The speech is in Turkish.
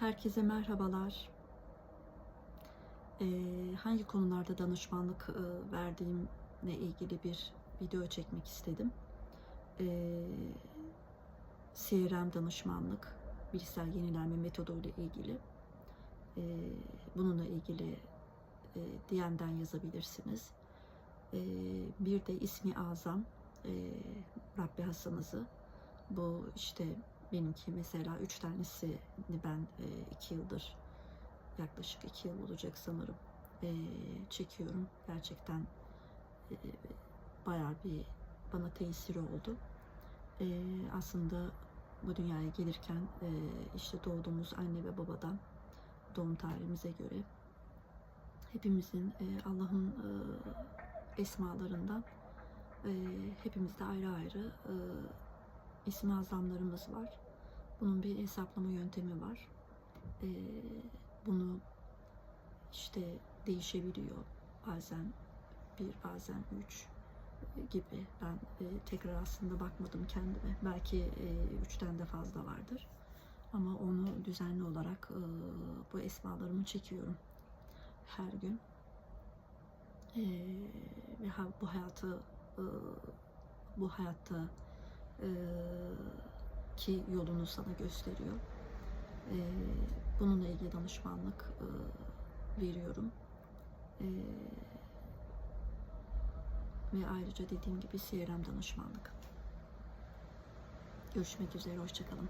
Herkese merhabalar. Ee, hangi konularda danışmanlık e, verdiğimle ilgili bir video çekmek istedim. Ee, CRM danışmanlık, bilişsel yenilenme metodu ile ilgili. Ee, bununla ilgili e, DM'den yazabilirsiniz. Ee, bir de ismi azam e, Rabbi hasımızı. Bu işte benimki mesela üç tanesini ben e, iki yıldır yaklaşık iki yıl olacak sanırım e, çekiyorum. Gerçekten e, bayağı bir bana tesiri oldu. E, aslında bu dünyaya gelirken e, işte doğduğumuz anne ve babadan doğum tarihimize göre hepimizin e, Allah'ın e, esmalarından e, hepimizde ayrı ayrı e, isim azamlarımız var. Bunun bir hesaplama yöntemi var. Ee, bunu işte değişebiliyor. Bazen bir, bazen üç gibi. Ben e, tekrar aslında bakmadım kendime. Belki e, üçten de fazla vardır. Ama onu düzenli olarak e, bu esmalarımı çekiyorum her gün. E, ve ha, bu hayatı e, bu hayatta e, ki yolunu sana gösteriyor. E, bununla ilgili danışmanlık e, veriyorum. E, ve ayrıca dediğim gibi CRM danışmanlık. Görüşmek üzere, hoşçakalın.